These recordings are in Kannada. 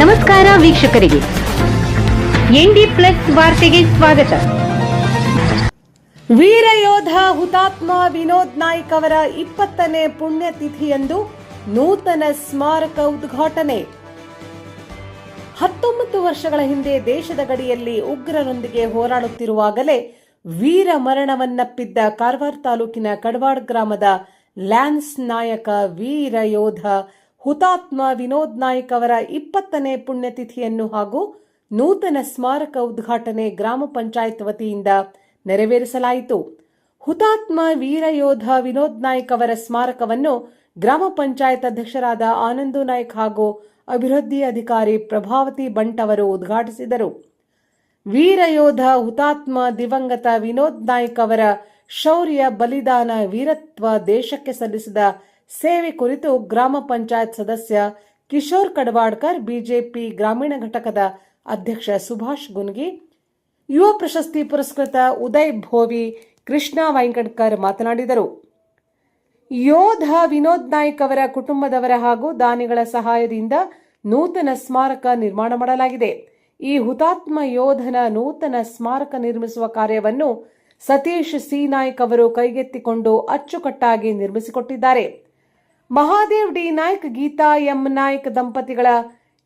ನಮಸ್ಕಾರ ವೀಕ್ಷಕರಿಗೆ. ಎನ್ಡಿ ಪ್ಲಸ್ ವಾರ್ತೆಗೆ ಸ್ವಾಗತ. ವೀರ ಯೋಧ ಹುತಾತ್ಮ ವಿನೋದ್ ನಾಯ್ಕ್ ಅವರ ಇಪ್ಪತ್ತನೇ ಪುಣ್ಯತಿಥಿಯಂದು ನೂತನ ಸ್ಮಾರಕ ಉದ್ಘಾಟನೆ. ಹತ್ತೊಂಬತ್ತು ವರ್ಷಗಳ ಹಿಂದೆ ದೇಶದ ಗಡಿಯಲ್ಲಿ ಉಗ್ರರೊಂದಿಗೆ ಹೋರಾಡುತ್ತಿರುವಾಗಲೇ ವೀರ ಮರಣವನ್ನಪ್ಪಿದ್ದ ಕಾರವಾರ ತಾಲೂಕಿನ ಕಡವಾಡ್ ಗ್ರಾಮದ ಲ್ಯಾನ್ಸ್ ನಾಯಕ ವೀರ ಯೋಧ ಹುತಾತ್ಮ ವಿನೋದ್ ನಾಯಕ್ ಅವರ ಇಪ್ಪತ್ತನೇ ಪುಣ್ಯತಿಥಿಯನ್ನು ಹಾಗೂ ನೂತನ ಸ್ಮಾರಕ ಉದ್ಘಾಟನೆ ಗ್ರಾಮ ಪಂಚಾಯತ್ ವತಿಯಿಂದ ನೆರವೇರಿಸಲಾಯಿತು. ಹುತಾತ್ಮ ವೀರ ಯೋಧ ವಿನೋದ್ ನಾಯಕ್ ಅವರ ಸ್ಮಾರಕವನ್ನು ಗ್ರಾಮ ಪಂಚಾಯತ್ ಅಧ್ಯಕ್ಷರಾದ ಆನಂದು ನಾಯ್ಕ್ ಹಾಗೂ ಅಭಿವೃದ್ಧಿ ಅಧಿಕಾರಿ ಪ್ರಭಾವತಿ ಬಂಟ್ ಅವರು ಉದ್ಘಾಟಿಸಿದರು. ವೀರ ಯೋಧ ಹುತಾತ್ಮ ದಿವಂಗತ ವಿನೋದ್ ನಾಯ್ಕ್ ಅವರ ಶೌರ್ಯ ಬಲಿದಾನ ವೀರತ್ವ ದೇಶಕ್ಕೆ ಸಲ್ಲಿಸಿದ ಸೇವೆ ಕುರಿತು ಗ್ರಾಮ ಪಂಚಾಯತ್ ಸದಸ್ಯ ಕಿಶೋರ್ ಕಡವಾಡ್ಕರ್, ಬಿಜೆಪಿ ಗ್ರಾಮೀಣ ಘಟಕದ ಅಧ್ಯಕ್ಷ ಸುಭಾಷ್ ಗುನ್ಗಿ, ಯುವ ಪ್ರಶಸ್ತಿ ಪುರಸ್ಕೃತ ಉದಯ್ ಭೋವಿ, ಕೃಷ್ಣ ವೈಂಕಡ್ಕರ್ ಮಾತನಾಡಿದರು. ಯೋಧ ವಿನೋದ್ ನಾಯ್ಕ್ ಅವರ ಕುಟುಂಬದವರ ಹಾಗೂ ದಾನಿಗಳ ಸಹಾಯದಿಂದ ನೂತನ ಸ್ಮಾರಕ ನಿರ್ಮಾಣ ಮಾಡಲಾಗಿದೆ. ಈ ಹುತಾತ್ಮ ಯೋಧನ ನೂತನ ಸ್ಮಾರಕ ನಿರ್ಮಿಸುವ ಕಾರ್ಯವನ್ನು ಸತೀಶ್ ಸಿ ನಾಯ್ಕ್ ಅವರು ಕೈಗೆತ್ತಿಕೊಂಡು ಅಚ್ಚುಕಟ್ಟಾಗಿ ನಿರ್ಮಿಸಿಕೊಟ್ಟಿದ್ದಾರೆ. ಮಹಾದೇವ್ ಡಿ ನಾಯ್ಕ್ ಗೀತಾ ಎಂ ನಾಯ್ಕ್ ದಂಪತಿಗಳ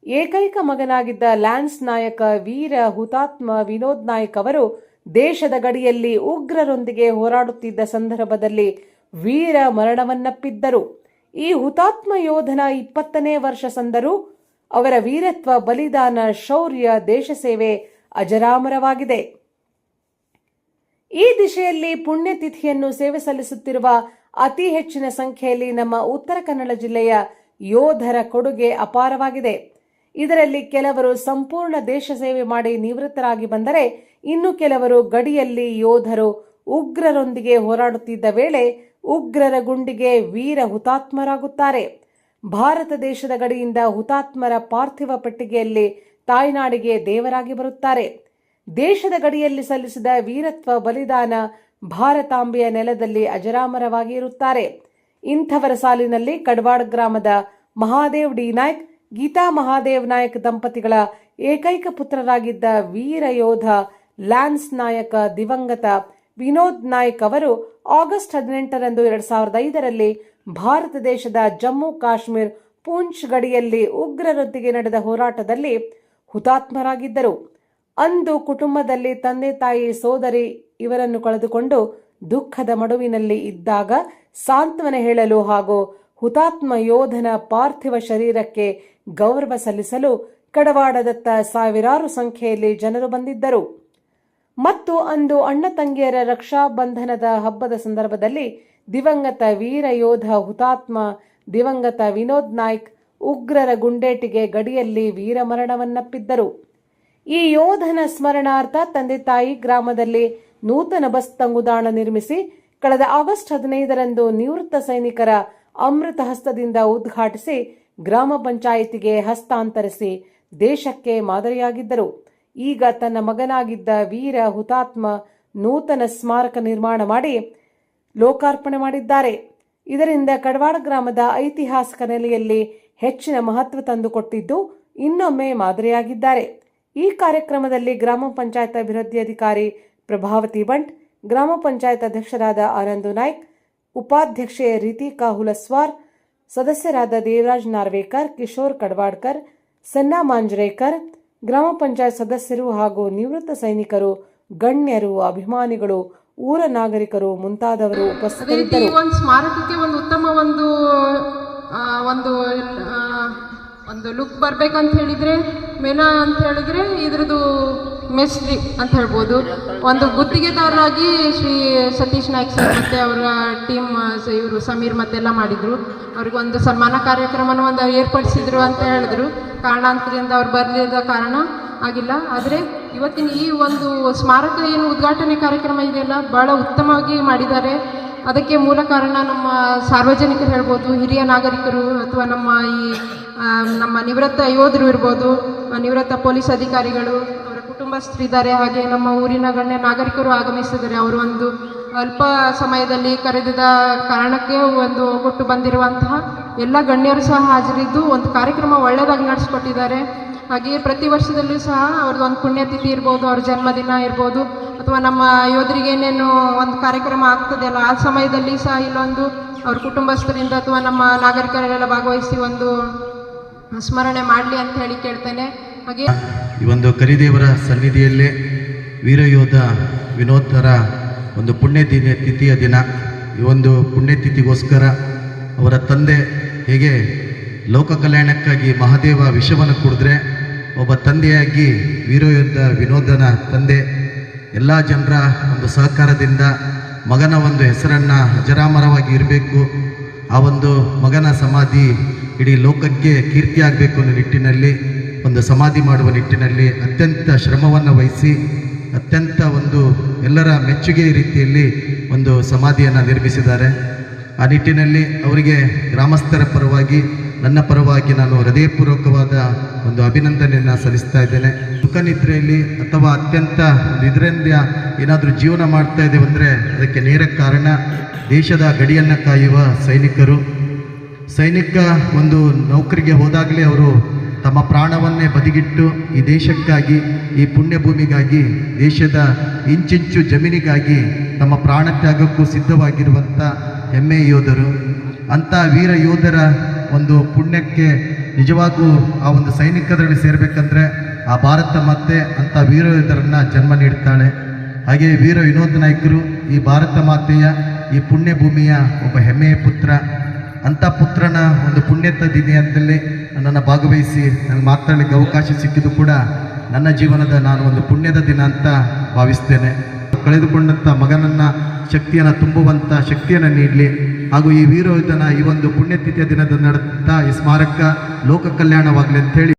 ಏಕೈಕ ಮಗನಾಗಿದ್ದ ಲ್ಯಾನ್ಸ್ ನಾಯಕ ವೀರ ಹುತಾತ್ಮ ವಿನೋದ್ ನಾಯ್ಕ್ ಅವರು ದೇಶದ ಗಡಿಯಲ್ಲಿ ಉಗ್ರರೊಂದಿಗೆ ಹೋರಾಡುತ್ತಿದ್ದ ಸಂದರ್ಭದಲ್ಲಿ ವೀರ ಮರಣವನ್ನಪ್ಪಿದ್ದರು. ಈ ಹುತಾತ್ಮ ಯೋಧನ ಇಪ್ಪತ್ತನೇ ವರ್ಷ ಸಂದರೂ ಅವರ ವೀರತ್ವ, ಬಲಿದಾನ, ಶೌರ್ಯ, ದೇಶ ಸೇವೆ ಅಜರಾಮರವಾಗಿದೆ. ಈ ದಿಶೆಯಲ್ಲಿ ಪುಣ್ಯತಿಥಿಯನ್ನು ಸೇವೆ ಸಲ್ಲಿಸುತ್ತಿರುವ ಅತಿ ಹೆಚ್ಚಿನ ಸಂಖ್ಯೆಯಲ್ಲಿ ನಮ್ಮ ಉತ್ತರ ಕನ್ನಡ ಜಿಲ್ಲೆಯ ಯೋಧರ ಕೊಡುಗೆ ಅಪಾರವಾಗಿದೆ. ಇದರಲ್ಲಿ ಕೆಲವರು ಸಂಪೂರ್ಣ ದೇಶ ಸೇವೆ ಮಾಡಿ ನಿವೃತ್ತರಾಗಿ ಬಂದರೆ ಇನ್ನು ಕೆಲವರು ಗಡಿಯಲ್ಲಿ ಯೋಧರು ಉಗ್ರರೊಂದಿಗೆ ಹೋರಾಡುತ್ತಿದ್ದ ವೇಳೆ ಉಗ್ರರ ಗುಂಡಿಗೆ ವೀರ ಹುತಾತ್ಮರಾಗುತ್ತಾರೆ. ಭಾರತ ದೇಶದ ಗಡಿಯಿಂದ ಹುತಾತ್ಮರ ಪಾರ್ಥಿವ ಪೆಟ್ಟಿಗೆಯಲ್ಲಿ ತಾಯ್ನಾಡಿಗೆ ದೇವರಾಗಿ ಬರುತ್ತಾರೆ. ದೇಶದ ಗಡಿಯಲ್ಲಿ ಸಲ್ಲಿಸಿದ ವೀರತ್ವ ಬಲಿದಾನ ಭಾರತಾಂಬೆಯ ನೆಲದಲ್ಲಿ ಅಜರಾಮರವಾಗಿ ಇರುತ್ತಾರೆ. ಇಂಥವರ ಸಾಲಿನಲ್ಲಿ ಕಡವಾಡ ಗ್ರಾಮದ ಮಹಾದೇವ್ ಡಿ ನಾಯ್ಕ್, ಗೀತಾ ಮಹಾದೇವ್ ನಾಯಕ್ ದಂಪತಿಗಳ ಏಕೈಕ ಪುತ್ರರಾಗಿದ್ದ ವೀರ ಯೋಧ ಲ್ಯಾನ್ಸ್ ನಾಯಕ ದಿವಂಗತ ವಿನೋದ್ ನಾಯ್ಕ್ ಅವರು ಆಗಸ್ಟ್ ಹದಿನೆಂಟರಂದು ಎರಡ್ ಸಾವಿರದ ಐದರಲ್ಲಿ ಭಾರತ ದೇಶದ ಜಮ್ಮು ಕಾಶ್ಮೀರ್ ಪೂಂಚ್ ಗಡಿಯಲ್ಲಿ ಉಗ್ರರೊಂದಿಗೆ ನಡೆದ ಹೋರಾಟದಲ್ಲಿ ಹುತಾತ್ಮರಾಗಿದ್ದರು. ಅಂದು ಕುಟುಂಬದಲ್ಲಿ ತಂದೆ ತಾಯಿ ಸೋದರಿ ಇವರನ್ನು ಕಳೆದುಕೊಂಡು ದುಃಖದ ಮಡುವಿನಲ್ಲಿ ಇದ್ದಾಗ ಸಾಂತ್ವನ ಹೇಳಲು ಹಾಗೂ ಹುತಾತ್ಮ ಯೋಧನ ಪಾರ್ಥಿವ ಶರೀರಕ್ಕೆ ಗೌರವ ಸಲ್ಲಿಸಲು ಕಡವಾಡದತ್ತ ಸಾವಿರಾರು ಸಂಖ್ಯೆಯಲ್ಲಿ ಜನರು ಬಂದಿದ್ದರು. ಮತ್ತು ಅಂದು ಅಣ್ಣ ತಂಗಿಯರ ರಕ್ಷಾ ಬಂಧನದ ಹಬ್ಬದ ಸಂದರ್ಭದಲ್ಲಿ ದಿವಂಗತ ವೀರ ಯೋಧ ಹುತಾತ್ಮ ದಿವಂಗತ ವಿನೋದ್ ನಾಯ್ಕ್ ಉಗ್ರರ ಗುಂಡೇಟಿಗೆ ಗಡಿಯಲ್ಲಿ ವೀರಮರಣವನ್ನಪ್ಪಿದ್ದರು. ಈ ಯೋಧನ ಸ್ಮರಣಾರ್ಥ ತಂದೆ ತಾಯಿ ಗ್ರಾಮದಲ್ಲಿ ನೂತನ ಬಸ್ ತಂಗುದಾಣ ನಿರ್ಮಿಸಿ ಕಳೆದ ಆಗಸ್ಟ್ ಹದಿನೈದರಂದು ನಿವೃತ್ತ ಸೈನಿಕರ ಅಮೃತ ಹಸ್ತದಿಂದ ಉದ್ಘಾಟಿಸಿ ಗ್ರಾಮ ಪಂಚಾಯಿತಿಗೆ ಹಸ್ತಾಂತರಿಸಿ ದೇಶಕ್ಕೆ ಮಾದರಿಯಾಗಿದ್ದರು. ಈಗ ತನ್ನ ಮಗನಾಗಿದ್ದ ವೀರ ಹುತಾತ್ಮ ನೂತನ ಸ್ಮಾರಕ ನಿರ್ಮಾಣ ಮಾಡಿ ಲೋಕಾರ್ಪಣೆ ಮಾಡಿದ್ದಾರೆ. ಇದರಿಂದ ಕಡವಾಡ ಗ್ರಾಮದ ಐತಿಹಾಸಿಕ ನೆಲೆಯಲ್ಲಿ ಹೆಚ್ಚಿನ ಮಹತ್ವ ತಂದುಕೊಟ್ಟಿದ್ದು ಇನ್ನೊಮ್ಮೆ ಮಾದರಿಯಾಗಿದ್ದಾರೆ. ಈ ಕಾರ್ಯಕ್ರಮದಲ್ಲಿ ಗ್ರಾಮ ಪಂಚಾಯತ್ ಅಭಿವೃದ್ಧಿ ಅಧಿಕಾರಿ ಪ್ರಭಾವತಿ ಬಂಟ್ ಗ್ರಾಮ ಪಂಚಾಯತ್ ಅಧ್ಯಕ್ಷರಾದ ಆನಂದು ನಾಯ್ಕ್ ಉಪಾಧ್ಯಕ್ಷೆ ರೀತಿಕಾ ಹುಲಸ್ವಾರ್ ಸದಸ್ಯರಾದ ದೇವರಾಜ್ ನಾರ್ವೇಕರ್ ಕಿಶೋರ್ ಕಡವಾಡ್ಕರ್ ಸನ್ನಾ ಮಾಂಜ್ರೇಕರ್ ಗ್ರಾಮ ಪಂಚಾಯತ್ ಸದಸ್ಯರು ಹಾಗೂ ನಿವೃತ್ತ ಸೈನಿಕರು ಗಣ್ಯರು ಅಭಿಮಾನಿಗಳು ಊರ ನಾಗರಿಕರು ಮುಂತಾದವರು ಉಪಸ್ಥಿತರಿದ್ದರು. ಒಂದು ಸ್ಮಾರಕಕ್ಕೆ ಒಂದು ಉತ್ತಮ ಒಂದು ಒಂದು ಒಂದು ಲುಕ್ ಬರ್ಬೇಕಂತ ಹೇಳಿದ್ರೆ, ಮೇನ ಅಂತ ಹೇಳಿದ್ರೆ ಇದ್ರದ್ದು ಮೆಸ್ಟ್ರಿ ಅಂತ ಹೇಳ್ಬೋದು. ಒಂದು ಗುತ್ತಿಗೆದಾರರಾಗಿ ಶ್ರೀ ಸತೀಶ್ ನಾಯ್ಕ್ ಸರ್ ಮತ್ತೆ ಅವರ ಟೀಮ್ ಇವರು ಸಮೀರ್ ಮತ್ತೆಲ್ಲ ಮಾಡಿದ್ರು. ಅವ್ರಿಗೊಂದು ಸನ್ಮಾನ ಕಾರ್ಯಕ್ರಮನ ಒಂದು ಏರ್ಪಡಿಸಿದ್ರು ಅಂತ ಹೇಳಿದ್ರು. ಕಾರಣಾಂತರದಿಂದ ಅವ್ರು ಬರಲಿದ ಕಾರಣ ಆಗಿಲ್ಲ. ಆದರೆ ಇವತ್ತಿನ ಈ ಒಂದು ಸ್ಮಾರಕ ಏನು ಉದ್ಘಾಟನೆ ಕಾರ್ಯಕ್ರಮ ಇದೆಯಲ್ಲ ಭಾಳ ಉತ್ತಮವಾಗಿ ಮಾಡಿದ್ದಾರೆ. ಅದಕ್ಕೆ ಮೂಲ ಕಾರಣ ನಮ್ಮ ಸಾರ್ವಜನಿಕರು ಹೇಳ್ಬೋದು, ಹಿರಿಯ ನಾಗರಿಕರು ಅಥವಾ ನಮ್ಮ ಈ ನಮ್ಮ ನಿವೃತ್ತ ಯೋಧರು ಇರ್ಬೋದು, ನಿವೃತ್ತ ಪೊಲೀಸ್ ಅಧಿಕಾರಿಗಳು, ಅವರ ಕುಟುಂಬಸ್ಥರಿದ್ದಾರೆ, ಹಾಗೆ ನಮ್ಮ ಊರಿನ ಗಣ್ಯ ನಾಗರಿಕರು ಆಗಮಿಸಿದ್ದಾರೆ ಅವರು ಒಂದು ಅಲ್ಪ ಸಮಯದಲ್ಲಿ ಕರೆದಿದ ಕಾರಣಕ್ಕೆ ಒಂದು ಕೊಟ್ಟು ಬಂದಿರುವಂತಹ ಎಲ್ಲ ಗಣ್ಯರು ಸಹ ಹಾಜರಿದ್ದು ಒಂದು ಕಾರ್ಯಕ್ರಮ ಒಳ್ಳೆಯದಾಗಿ ನಡೆಸ್ಕೊಟ್ಟಿದ್ದಾರೆ. ಹಾಗೆಯೇ ಪ್ರತಿ ವರ್ಷದಲ್ಲೂ ಸಹ ಅವ್ರದ್ದು ಒಂದು ಪುಣ್ಯತಿಥಿ ಇರ್ಬೋದು, ಅವ್ರ ಜನ್ಮದಿನ ಇರ್ಬೋದು, ಅಥವಾ ನಮ್ಮ ಯೋಧರಿಗೆ ಏನೇನು ಒಂದು ಕಾರ್ಯಕ್ರಮ ಆಗ್ತದೆಯಲ್ಲ ಆ ಸಮಯದಲ್ಲಿ ಸಹ ಇಲ್ಲೊಂದು ಅವ್ರ ಕುಟುಂಬಸ್ಥರಿಂದ ಅಥವಾ ನಮ್ಮ ನಾಗರಿಕರೆಲ್ಲ ಭಾಗವಹಿಸಿ ಒಂದು ಸ್ಮರಣೆ ಮಾಡಲಿ ಅಂತ ಹೇಳಿ ಕೇಳ್ತೇನೆ. ಹಾಗೆ ಈ ಒಂದು ಕರಿದೇವರ ಸನ್ನಿಧಿಯಲ್ಲೇ ವೀರಯೋಧ ವಿನೋದರ ಒಂದು ಪುಣ್ಯದಿನ ತಿಥಿಯ ದಿನ. ಈ ಒಂದು ಪುಣ್ಯತಿಥಿಗೋಸ್ಕರ ಅವರ ತಂದೆ ಹೇಗೆ ಲೋಕ ಕಲ್ಯಾಣಕ್ಕಾಗಿ ಮಹಾದೇವ ವಿಷವನ್ನು ಕುಡಿದ್ರೆ ಒಬ್ಬ ತಂದೆಯಾಗಿ ವೀರಯೋಧ ವಿನೋದನ ತಂದೆ ಎಲ್ಲ ಜನರ ಒಂದು ಸಹಕಾರದಿಂದ ಮಗನ ಒಂದು ಹೆಸರನ್ನು ಅಜರಾಮರವಾಗಿ ಇರಬೇಕು. ಆ ಒಂದು ಮಗನ ಸಮಾಧಿ ಇಡೀ ಲೋಕಕ್ಕೆ ಕೀರ್ತಿ ಆಗಬೇಕು ಅನ್ನೋ ನಿಟ್ಟಿನಲ್ಲಿ, ಒಂದು ಸಮಾಧಿ ಮಾಡುವ ನಿಟ್ಟಿನಲ್ಲಿ ಅತ್ಯಂತ ಶ್ರಮವನ್ನು ವಹಿಸಿ, ಅತ್ಯಂತ ಒಂದು ಎಲ್ಲರ ಮೆಚ್ಚುಗೆ ರೀತಿಯಲ್ಲಿ ಒಂದು ಸಮಾಧಿಯನ್ನು ನಿರ್ಮಿಸಿದ್ದಾರೆ. ಆ ನಿಟ್ಟಿನಲ್ಲಿ ಅವರಿಗೆ ಗ್ರಾಮಸ್ಥರ ಪರವಾಗಿ, ನನ್ನ ಪರವಾಗಿ ನಾನು ಹೃದಯಪೂರ್ವಕವಾದ ಒಂದು ಅಭಿನಂದನೆಯನ್ನು ಸಲ್ಲಿಸ್ತಾ ಇದ್ದೇನೆ. ಸುಖ ನಿದ್ರೆಯಲ್ಲಿ ಅಥವಾ ಅತ್ಯಂತ ಇದರಿಂದ ಏನಾದರೂ ಜೀವನ ಮಾಡ್ತಾ ಇದ್ದೇವೆ ಅಂದರೆ ಅದಕ್ಕೆ ನೇರ ಕಾರಣ ದೇಶದ ಗಡಿಯನ್ನು ಕಾಯುವ ಸೈನಿಕರು. ಸೈನಿಕ ಒಂದು ನೌಕರಿಗೆ ಹೋದಾಗಲೇ ಅವರು ತಮ್ಮ ಪ್ರಾಣವನ್ನೇ ಬದಿಗಿಟ್ಟು ಈ ದೇಶಕ್ಕಾಗಿ, ಈ ಪುಣ್ಯಭೂಮಿಗಾಗಿ, ದೇಶದ ಇಂಚಿಂಚು ಜಮೀನಿಗಾಗಿ ತಮ್ಮ ಪ್ರಾಣ ತ್ಯಾಗಕ್ಕೂ ಸಿದ್ಧವಾಗಿರುವಂಥ ಹೆಮ್ಮೆ ಯೋಧರು. ಅಂಥ ವೀರ ಯೋಧರ ಒಂದು ಪುಣ್ಯಕ್ಕೆ ನಿಜವಾಗೂ ಆ ಒಂದು ಸೈನಿಕರಲ್ಲಿ ಸೇರಬೇಕಂದ್ರೆ ಆ ಭಾರತ ಮಾತೆ ಅಂಥ ವೀರ ಯೋಧರನ್ನು ಜನ್ಮ ನೀಡುತ್ತಾಳೆ ಹಾಗೆ ವೀರ ವಿನೋದ್ ನಾಯ್ಕರು ಈ ಭಾರತ ಮಾತೆಯ ಈ ಪುಣ್ಯ ಭೂಮಿಯ ಒಬ್ಬ ಹೆಮ್ಮೆಯ ಪುತ್ರ. ಅಂಥ ಪುತ್ರನ ಒಂದು ಪುಣ್ಯತ ಅಂತಲೇ ನನ್ನನ್ನು ಭಾಗವಹಿಸಿ ನನಗೆ ಮಾತಾಡಲಿಕ್ಕೆ ಅವಕಾಶ ಸಿಕ್ಕಿದ್ದು ಕೂಡ ನನ್ನ ಜೀವನದ ನಾನು ಒಂದು ಪುಣ್ಯದ ದಿನ ಅಂತ ಭಾವಿಸ್ತೇನೆ. ಕಳೆದುಕೊಂಡಂಥ ಮಗನನ್ನು, ಶಕ್ತಿಯನ್ನು ತುಂಬುವಂಥ ಶಕ್ತಿಯನ್ನು ನೀಡಲಿ. ಹಾಗೂ ಈ ವೀರೋಧನ ಈ ಒಂದು ಪುಣ್ಯತಿಥಿಯ ದಿನದ ನಡೆದ ಈ ಸ್ಮಾರಕ ಲೋಕ ಕಲ್ಯಾಣವಾಗಲಿ ಅಂತೇಳಿ